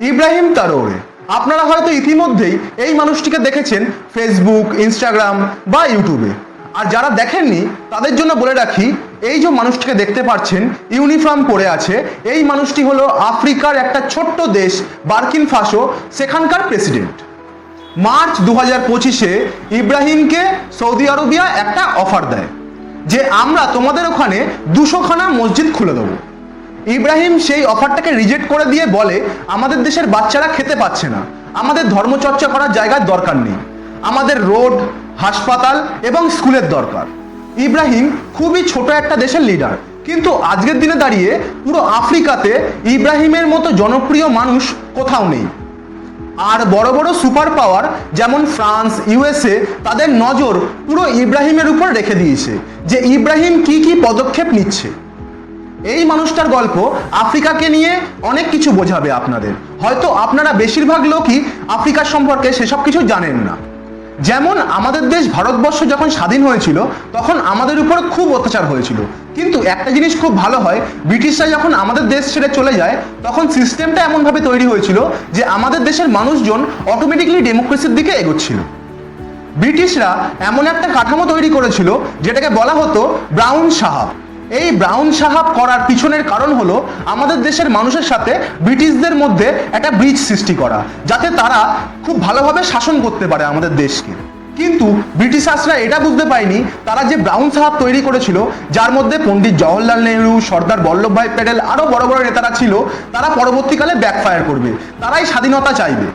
ইব্রাহিম তারোরে। আপনারা হয়তো ইতিমধ্যেই এই মানুষটিকে দেখেছেন ফেসবুক ইনস্টাগ্রাম বা ইউটিউবে আর যারা দেখেননি, তাদের জন্য বলে রাখি, এই যে মানুষটিকে দেখতে পাচ্ছেন, ইউনিফর্ম পরে আছে, এই মানুষটি হলো আফ্রিকার একটা ছোট্ট দেশ, বার্কিন ফাসো, সেখানকার প্রেসিডেন্ট। মার্চ দু হাজার পঁচিশে ইব্রাহিমকে সৌদি আরবিয়া একটা অফার দেয়, যে আমরা তোমাদের ওখানে দুশোখানা মসজিদ খুলে দেবো। ইব্রাহিম সেই অফারটাকে রিজেক্ট করে দিয়ে বলে, আমাদের দেশের বাচ্চারা খেতে পাচ্ছে না। আমাদের ধর্মচর্চা করার জায়গার দরকার নেই। আমাদের রোড, হাসপাতাল এবং স্কুলের দরকার। ইব্রাহিম খুবই ছোট একটা দেশের লিডার কিন্তু আজকের দিনে দাঁড়িয়ে পুরো আফ্রিকাতে ইব্রাহিমের মতো জনপ্রিয় মানুষ কোথাও নেই। আর বড় বড় সুপার পাওয়ার যেমন ফ্রান্স ইউএসএ তাদের নজর পুরো ইব্রাহিমের উপর রেখে দিয়েছে যে ইব্রাহিম কি কি পদক্ষেপ নিচ্ছে। এই মানুষটার গল্প আফ্রিকাকে নিয়ে অনেক কিছু বোঝাবে আপনাদের। হয়তো আপনারা বেশিরভাগ লোকই আফ্রিকা সম্পর্কে সেসব কিছু জানেন না। যেমন আমাদের দেশ ভারতবর্ষ যখন স্বাধীন হয়েছিল, তখন আমাদের উপর খুব অত্যাচার হয়েছিল। কিন্তু একটা জিনিস খুব ভালো হয়, ব্রিটিশরা যখন আমাদের দেশ ছেড়ে চলে যায়, তখন সিস্টেমটা এমনভাবে তৈরি হয়েছিল যে আমাদের দেশের মানুষজন অটোমেটিকলি ডেমোক্রেসির দিকে এগোচ্ছিল। ব্রিটিশরা এমন একটা কাঠামো তৈরি করেছিল, যেটাকে বলা হতো ব্রাউন সাহাব এই ব্রাউন সাহাব করার পিছনের কারণ হলো আমাদের দেশের মানুষের সাথে ব্রিটিশদের মধ্যে একটা ব্রিজ সৃষ্টি করা, যাতে তারা খুব ভালোভাবে শাসন করতে পারে আমাদের দেশকে। কিন্তু ব্রিটিশার্সরা এটা বুঝতে পারেনি, তারা যে ব্রাউন সাহাব তৈরি করেছিল, যার মধ্যে পণ্ডিত জওহরলাল নেহরু, সর্দার বল্লভভাই প্যাটেল, আরও বড় বড় নেতারা ছিল, তারা পরবর্তীকালে ব্যাকফায়ার করবে, তারাই স্বাধীনতা চাইবে।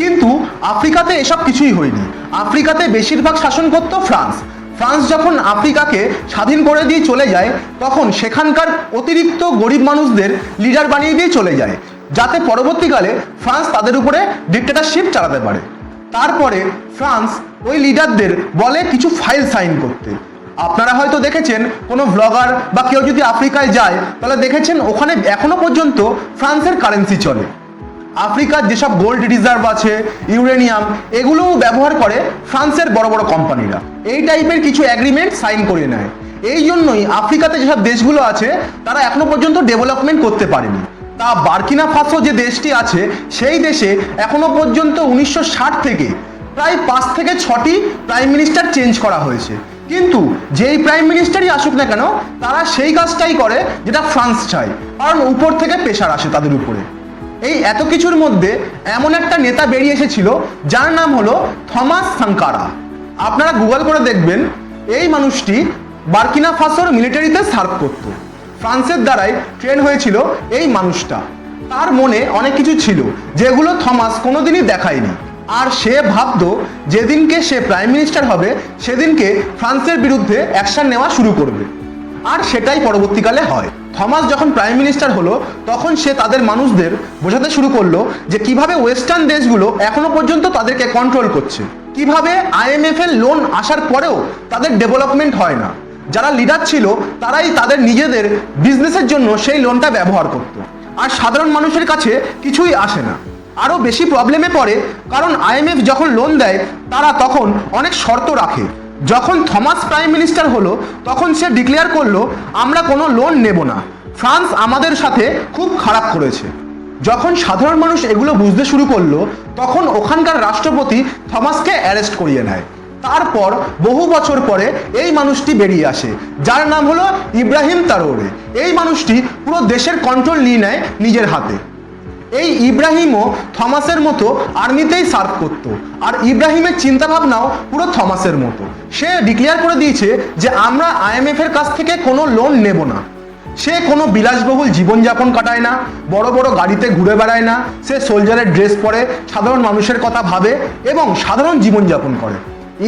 কিন্তু আফ্রিকাতে এসব কিছুই হয়নি। আফ্রিকাতে বেশিরভাগ শাসন করত ফ্রান্স। ফ্রান্স যখন আফ্রিকাকে স্বাধীন করে দিয়ে চলে যায়, তখন সেখানকার অতিরিক্ত গরিব মানুষদের লিডার বানিয়ে দিয়ে চলে যায়, যাতে পরবর্তীকালে ফ্রান্স তাদের উপরে ডিক্টেটারশিপ চালাতে পারে। তারপরে ফ্রান্স ওই লিডারদের বলে কিছু ফাইল সাইন করতে। আপনারা হয়তো দেখেছেন, কোনো ব্লগার বা কেউ যদি আফ্রিকায় যায়, তাহলে দেখেছেন ওখানে এখনও পর্যন্ত ফ্রান্সের কারেন্সি চলে। আফ্রিকার যেসব গোল্ড রিজার্ভ আছে ইউরেনিয়াম এগুলোও ব্যবহার করে ফ্রান্সের বড় বড় কোম্পানিরা। এই টাইপের কিছু অ্যাগ্রিমেন্ট সাইন করে নেয়। এই জন্যই আফ্রিকাতে যেসব দেশগুলো আছে, তারা এখনও পর্যন্ত ডেভেলপমেন্ট করতে পারেনি। তা বার্কিনা ফাসো যে দেশটি আছে, সেই দেশে এখনও পর্যন্ত উনিশশো ষাট থেকে প্রায় পাঁচ থেকে ছটি প্রাইম মিনিস্টার চেঞ্জ করা হয়েছে। কিন্তু যেই প্রাইম মিনিস্টারই আসুক না কেন, তারা সেই কাজটাই করে যেটা ফ্রান্স চায়। কারণ উপর থেকে প্রেশার আসে তাদের উপরে। এই এত কিছুর মধ্যে এমন একটা নেতা বেরিয়ে এসেছিল, যার নাম হলো থমাস সাংকারা আপনারা গুগল করে দেখবেন, এই মানুষটি বার্কিনা ফাসোর মিলিটারিতে সার্ভ করত। ফ্রান্সের দ্বারাই ট্রেন হয়েছিল এই মানুষটা। তার মনে অনেক কিছু ছিল, যেগুলো থমাস কোনোদিনই দেখায়নি। আর সে ভাবতো, যেদিনকে সে প্রাইম মিনিস্টার হবে, সেদিনকে ফ্রান্সের বিরুদ্ধে অ্যাকশন নেওয়া শুরু করবে। আর সেটাই পরবর্তীকালে হয়। থমাস যখন প্রাইম মিনিস্টার হলো, তখন সে তাদের মানুষদের বোঝাতে শুরু করল যে কীভাবে ওয়েস্টার্ন দেশগুলো এখনও পর্যন্ত তাদেরকে কন্ট্রোল করছে। কীভাবে আইএমএফ এর লোন আসার পরেও তাদের ডেভেলপমেন্ট হয় না। যারা লিডার ছিল, তারাই তাদের নিজেদের বিজনেসের জন্য সেই লোনটা ব্যবহার করত। আর সাধারণ মানুষের কাছে কিছুই আসে না। আরও বেশি প্রবলেমে পড়ে, কারণ আইএমএফ যখন লোন দেয়, তারা তখন অনেক শর্ত রাখে। যখন থমাস প্রাইম মিনিস্টার হলো, তখন সে ডিক্লেয়ার করল, আমরা কোনো লোন নেব না। ফ্রান্স আমাদের সাথে খুব খারাপ করেছে। যখন সাধারণ মানুষ এগুলো বুঝতে শুরু করল, তখন ওখানকার রাষ্ট্রপতি থমাসকে অ্যারেস্ট করিয়ে নেয়। তারপর বহু বছর পরে এই মানুষটি বেরিয়ে আসে, যার নাম হলো ইব্রাহিম তারোরে। এই মানুষটি পুরো দেশের কন্ট্রোল নিয়ে নেয় নিজের হাতে। এই ইব্রাহিমও থমাসের মতো আর্মিতেই সার্ভ করত। আর ইব্রাহিমের চিন্তাভাবনাও পুরো থমাসের মতো। সে ডিক্লেয়ার করে দিয়েছে যে আমরা আইএমএফ এর কাছ থেকে কোনো লোন নেব না। সে কোনো বিলাসবহুল জীবনযাপন কাটায় না, বড় বড় গাড়িতে ঘুরে বেড়ায় না, সে সোলজারের ড্রেস পরে সাধারণ মানুষের কথা ভাবে এবং সাধারণ জীবনযাপন করে।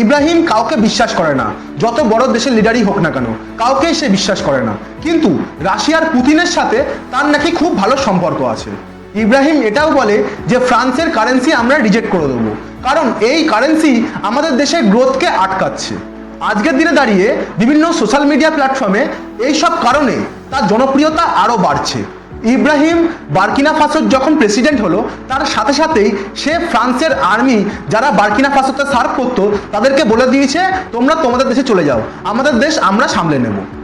ইব্রাহিম কাউকে বিশ্বাস করে না, যত বড় দেশের লিডারই হোক না কেন, কাউকেই সে বিশ্বাস করে না। কিন্তু রাশিয়ার পুতিনের সাথে তার নাকি খুব ভালো সম্পর্ক আছে। ইব্রাহিম এটাও বলে যে ফ্রান্সের কারেন্সি আমরা রিজেক্ট করে দেবো। কারণ এই কারেন্সি আমাদের দেশের গ্রোথকে আটকাচ্ছে। আজকের দিনে দাঁড়িয়ে বিভিন্ন সোশ্যাল মিডিয়া প্ল্যাটফর্মে এইসব কারণে তার জনপ্রিয়তা আরও বাড়ছে। ইব্রাহিম বার্কিনা ফাসোর যখন প্রেসিডেন্ট হলো, তার সাথে সাথেই সে ফ্রান্সের আর্মি যারা বার্কিনা ফাসোতে সার্ভ করতো, তাদেরকে বলে দিয়েছে, তোমরা তোমাদের দেশে চলে যাও। আমাদের দেশ আমরা সামলে নেব।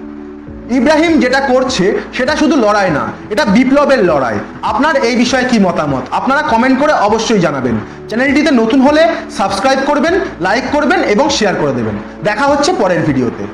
ইব্রাহিম যেটা করছে, সেটা শুধু লড়াই না, এটা বিপ্লবের লড়াই। আপনার এই বিষয়ে কি মতামত? আপনারা কমেন্ট করে অবশ্যই জানাবেন। চ্যানেলটিতে নতুন হলে সাবস্ক্রাইব করবেন লাইক করবেন এবং শেয়ার করে দেবেন। দেখা হচ্ছে পরের ভিডিওতে।